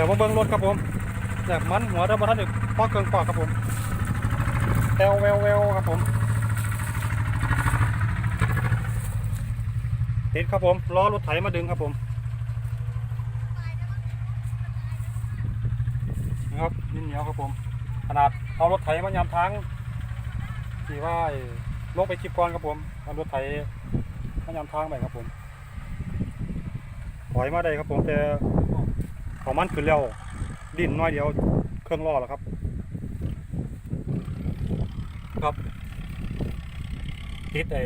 ดี๋ยวมาเบิ้งรถครับผมแบบมันหัวเดิมาท่านอีกพอเกินกว่าครับผมแววแววแววครับผมติดครับผมล้อรถไถมาดึงครับผมนะครับดินเหนียวครับผม ขนาดเอารถไถมายำทางที่ว่าลงไปคลิปก่อนครับผมเอารถไถมายำทางไปครับผมถอยมาได้ครับผมแต่ ของมันขึ้นแล้วดินน้อยเดียวเครื่องล่อแล้วครับ ครับติดไอ้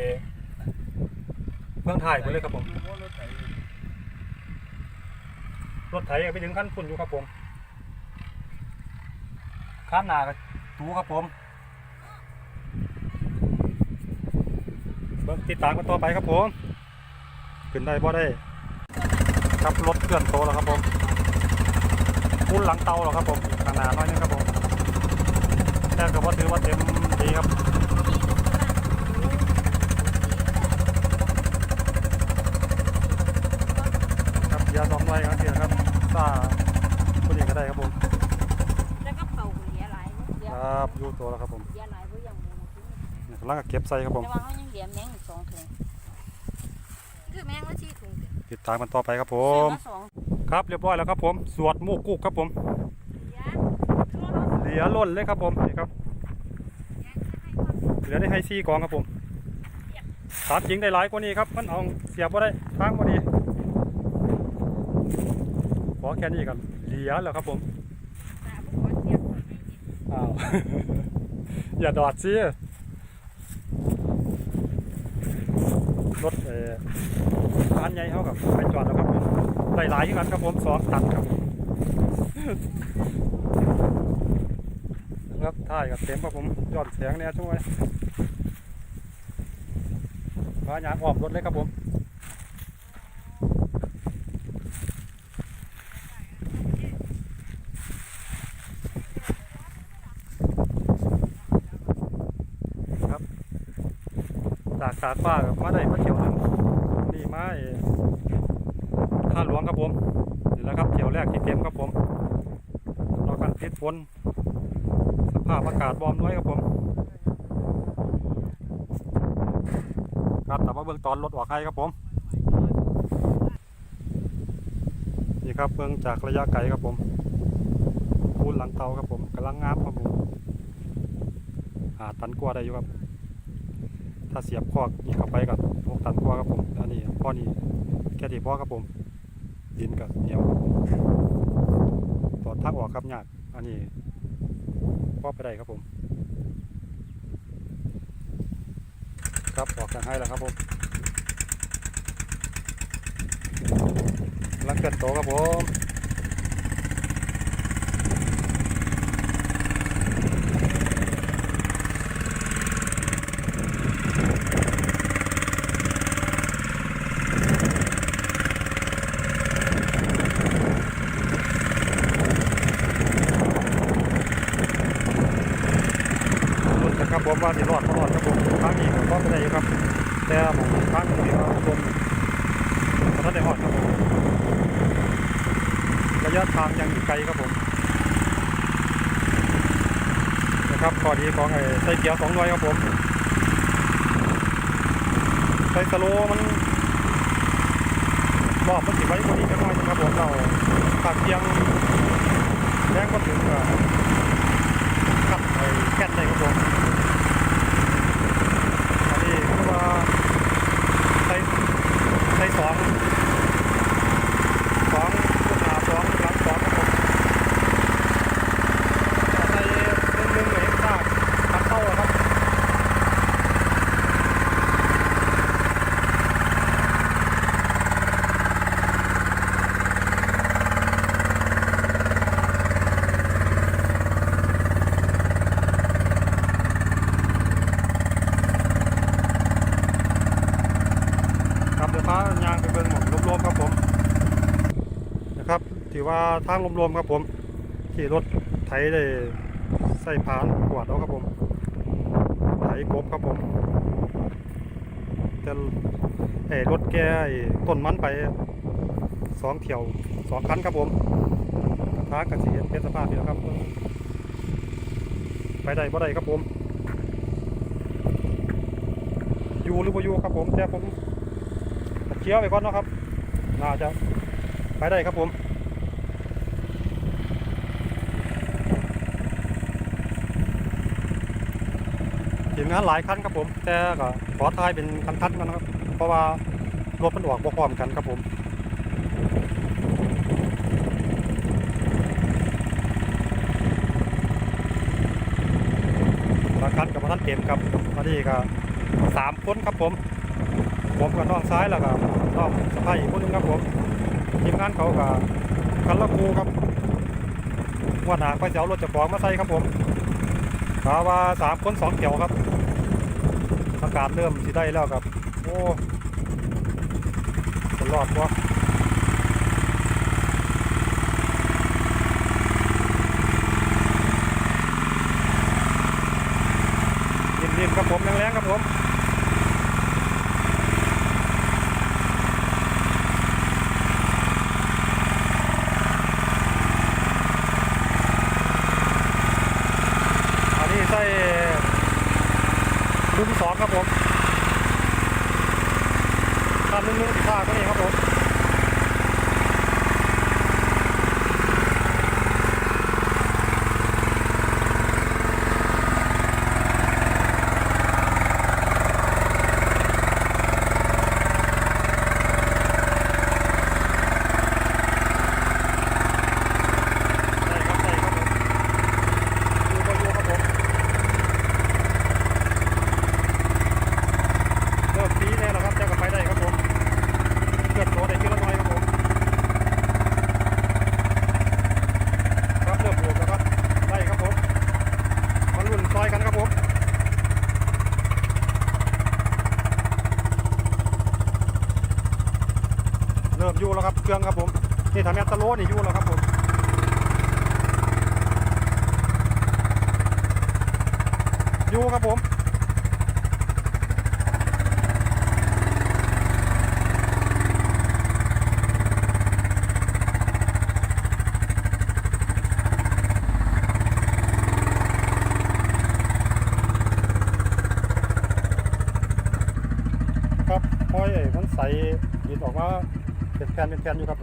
เครื่องถ่ายไปเลยครับผม รถไถไปถึงขั้นฝุ่นอยู่ครับผมข้ามหนากับตูครับผมเบิ่งติดตามกันต่อไปครับผม ขึ้นได้บ่ได้ ครับรถเคลื่อนโตแล้วครับผม พุ่นหลังเตาแล้วครับผมขางหนาน้อยนึงครับผมแต่ก็ว่าถือว่าเต็มดีครับครับยาสองไว้ครับเสียครับซ่าคนนี้ก็ได้ครับผมแล้วก็เผาเหลียหลายเดีคยวรับอยู่ตัวแล้วครับผมเหลียหลายเพราะอย่างหมูทิ้งนี่กำลังเก็บใส่ครับผมแต่ว่าเขายังเหลียแมงอีกสองถุงคือแมงว่าชี้ถุงติดตามกันต่อไปครับผเสือมมาสอง ครับเรียบร้อยแล้วครับผม สวดมูกุกครับผมเหลียเหลือล้นเลยครับผมนี่ครับเหลือได้ให้ซี่กองครับผมตามจริงได้หลายกว่านี้ครับมันเอาเสียบว่าได้ทางพอดีขอแค่นี้กันเหลือแล้วครับผมอ้าวอย่าดอดสิรถเอ่อคันใหญ่เขากับไปจอดแล้วครับ หลายที่กันครับผมสองตันครับผมครับถ่ายกับเต็มครับผมยอดแสงเนี่ยช่วยพายางออมรถเลยครับผมจากตากฟ้ากับมาได้มาเที่ยวหนึงนี่มาเอ่อ ท่าหลวงครับผมนี่แล้วครับเที่ยวแรกที่เต็มครับผมรากันติดฝนสภาพอากาศบอมน้อยครับผมครับแต่มาเบื้องตอนรถออกให้ครับผมนี่ครับเบื้องจากระยะไกลครับผมคูนหลังเตาครับผมกำลังงามครับผมหาตันกว่าได้อยู่ครับ ถ้าเสียบคอกนี่เข้าไปกับหกตันกว่าครับผมอันนี้พ่อนี่แค่ที่พ่อครับผม ดินกับเหนียวครับผมตอดทักออกครับยากอันนี้พ่อไปได้ครับผม ครับออกทางให้แล้วครับผมลังเกิดโตครับผม ครับผมว่าสิรอดบ่รอดครับผมทางนี้ก็บ่ได้อยู่ครับ แต่หมทางนี้เราลมก็ทันได้ฮอดครับผมระยะทางยังไกลครับผมนะครับข้อดีของไอ้ไส้เขียวสองหน่วยครับผมไส้สโลมันรอบมันสิไว้กว่านี้จักน่อยนะครับผมเราปากเทียงแรงก็ถึงก็ขับไอ้แก๊สได้ครับผม อันนี้คือว่าใส่ใส่สองสองขึ้นหน้าสองหลังสองครับผมถ้าใส่หนึ่งหนึ่งเองทราบตัดเข้าแล้วครับครับเดี๋ยวพายางไปเบิ่งหมองรวมๆครับผมนะครับถือว่าทางรวมๆครับผมขี่รถไถได้ใส่พานกวาดเอาครับผมไถกบครับผมแต่ไอ้รถแก้ต้นมันไปสองเที่ยวสองคันครับผมทางกันสิเห็นเป็นสภาพนี้แล้วครับ ไปได้บ่ได้ครับผมอยู่หรือบ่อยู่ครับผมแต่ผม เคี้ยวไปก่อนเนาะครับน่าจะไปได้ครับผมทีมงานหลายคันครับผม แต่ก็ขอทายเป็นคันๆกันนะครับ เพราะว่ารถมันออกบ่พร้อมกันครับผมบาคันกับท่านเต็มครับวันนี้ก็สามคนครับผม ผมกับน้องซ้ายแล้วก็น้องสะพายอีกคนนึงครับผมทีมงานเขากับคันละคูครับวันหนาไปจะเอารถจะของมาใส่ครับผมกาว่าสามคนสองเกี่ยวครับอากาศเริ่มสิได้แล้วครับ โอ้ตลอดวะเย็นๆครับผมแรงๆครับผม อันนี้ใส่รุ่นที่สองครับผมคันหนึงนึงท่าก็นี่ครับผมใส่ครับใส่ครับผมดูบอลยูครับผม เริ่มปีแน่แล้วครับจะกลับไปได้ครับผมเกิดโตได้ทีละน้อยครับผมครับเริ่มบวกแล้วครับได้ครับผมมาลุ้นซอยกันครับผมเริ่มอยู่แล้วครับ เครื่องครับผม นี่ทำแอนตโลนี่ยู่แล้วครับผมอยู่ครับผมครับห้อยไอ้มันใสดินออกมา เป็นแผ่นเป็นแผ่นอยู่ครับ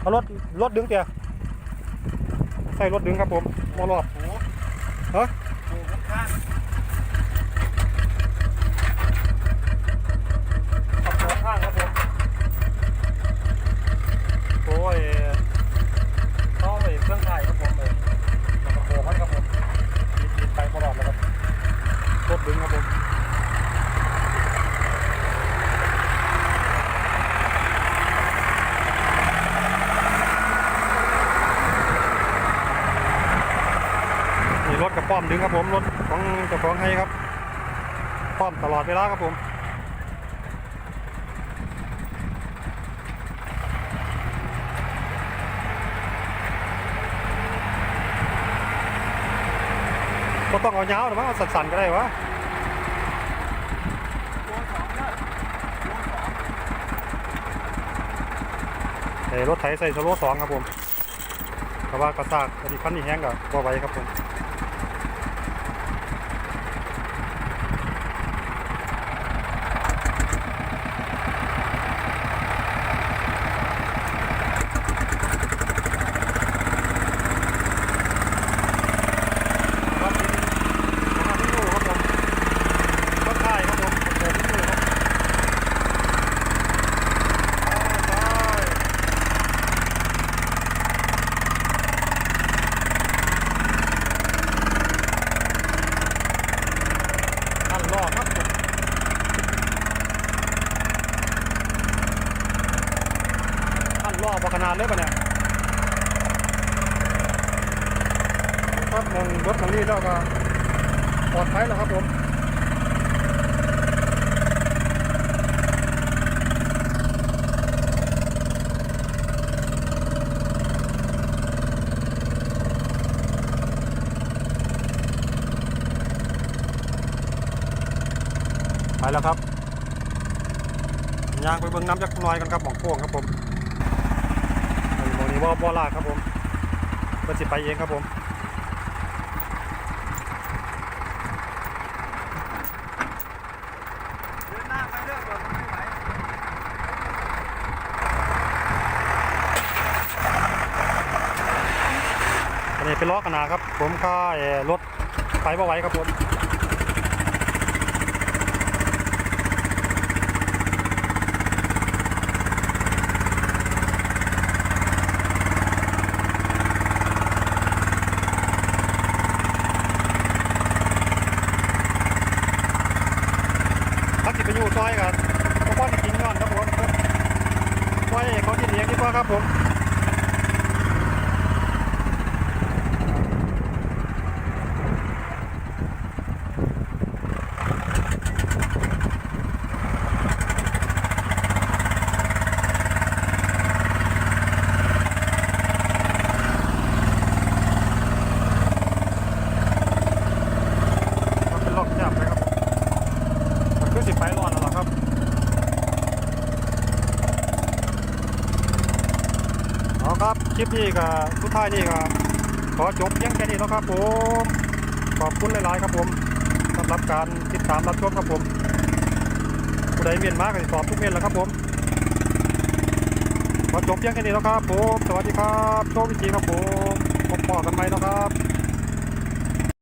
เอารถรถดึงเตียใส่รถดึงครับผมมอรอดฮะ โอ้ข้าง ขับสองข้างครับผมโอ้ยเข้าไปเครื่องถ่ายครับผมเลยแล้วก็โค้งมันครับผมยิดยิดไปมอรอดแล้วครับรถดึงครับผม นี่ รถกับป้อมดึงครับผม รถของเจ้าของให้ครับ ป้อมตลอดเวลาครับผมก็ต้องเอายาหรือว่าสั้นๆก็ได้วะใส่รถไถใส่สโลสองครับผมแต่ว่ากระซากอันนี้คันนี้แห้งกับบ่ไหวครับผม ครับมาที่นู่ครับผมก็ใช่ครับผมผมที่นู่ครับใช่นั่นรอครับผม นั่นรอบอกขนาดเลยปะเนี่ยครับมองรถคันนี้แล้วก็ปลอดภัยแล้วครับผมไปแล้วครับย่างไปเบิ่งน้ำจักหน่อยกันครับหมองโค้งครับผม นี้นี้บ่ลากครับผมเพิ่นสิไปเองครับผมเดินหน้าไปเรื่อยก่อนมันนี้เป็นล้อขนาดครับ ผมค่ารถไปบ่ไหวครับผม ถ้าสิไปอยู่ ซอยกันก็พอสิกินย้อนครับผมไว้เขาที่เลี้ยงดีกว่าครับผม มันเป็นล็อกแคบเลยครับมันคือสิไปร้อนแล้วล่ะครับ เอาครับ คลิปนี้ก็สุดท้ายนี่ก็ขอจบเพียงแค่นี้แล้วครับผม ขอบคุณหลาย ๆ ครับผมสำหรับการติดตามรับชมครับผมผู้ใดเมียนมาก็ติดตอบทุกเมียนแล้วครับผมขอจบเพียงแค่นี้แล้วครับผม สวัสดีครับ โชคดีครับผมพบปอกันไหม่นะครับ